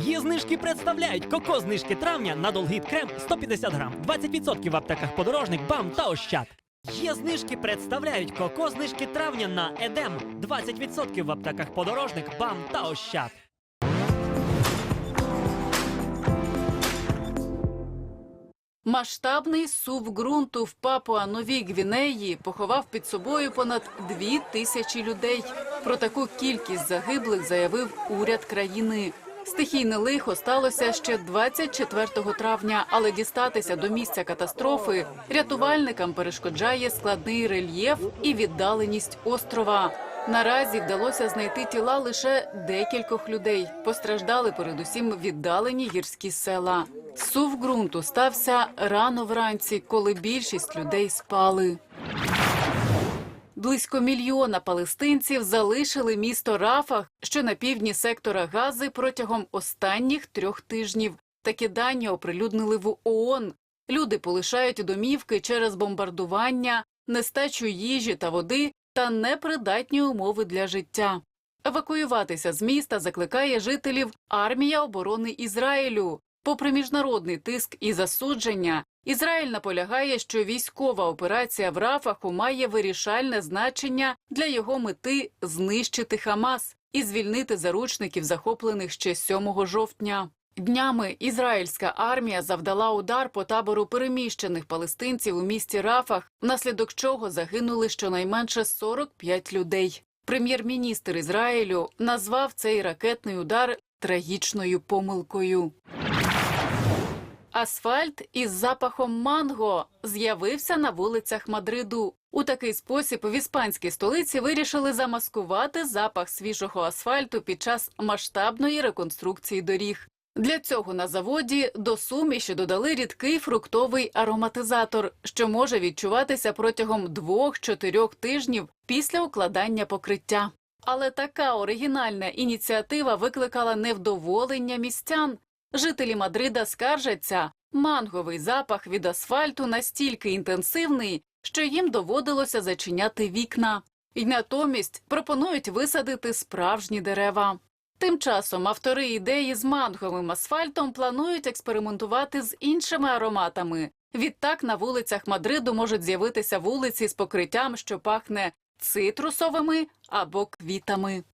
Є знижки представляють коко знижки травня на Долгіт крем 150 грам, 20% в аптеках подорожник, бам та ощад. Є знижки представляють коко знижки травня на Едем 20% в аптеках подорожник, бам та ощад. Масштабний сув ґрунту в Папуа Новій Гвінеї поховав під собою понад дві тисячі людей. Про таку кількість загиблих заявив уряд країни. Стихійне лихо сталося ще 24 травня, але дістатися до місця катастрофи рятувальникам перешкоджає складний рельєф і віддаленість острова. Наразі вдалося знайти тіла лише декількох людей. Постраждали передусім віддалені гірські села. Сув ґрунту стався рано вранці, коли більшість людей спали. Близько мільйона палестинців залишили місто Рафах, що на півдні сектора Гази протягом останніх трьох тижнів. Такі дані оприлюднили в ООН. Люди полишають домівки через бомбардування, нестачу їжі та води та непридатні умови для життя. Евакуюватися з міста закликає жителів армія оборони Ізраїлю. Попри міжнародний тиск і засудження, Ізраїль наполягає, що військова операція в Рафаху має вирішальне значення для його мети знищити Хамас і звільнити заручників, захоплених ще 7 жовтня. Днями ізраїльська армія завдала удар по табору переміщених палестинців у місті Рафах, внаслідок чого загинули щонайменше 45 людей. Прем'єр-міністр Ізраїлю назвав цей ракетний удар трагічною помилкою. Асфальт із запахом манго з'явився на вулицях Мадриду. У такий спосіб в іспанській столиці вирішили замаскувати запах свіжого асфальту під час масштабної реконструкції доріг. Для цього на заводі до суміші додали рідкий фруктовий ароматизатор, що може відчуватися протягом 2-4 тижнів після укладання покриття. Але така оригінальна ініціатива викликала невдоволення містян. Жителі Мадрида скаржаться, манговий запах від асфальту настільки інтенсивний, що їм доводилося зачиняти вікна. І натомість пропонують висадити справжні дерева. Тим часом автори ідеї з манговим асфальтом планують експериментувати з іншими ароматами. Відтак на вулицях Мадриду можуть з'явитися вулиці з покриттям, що пахне цитрусовими або квітами.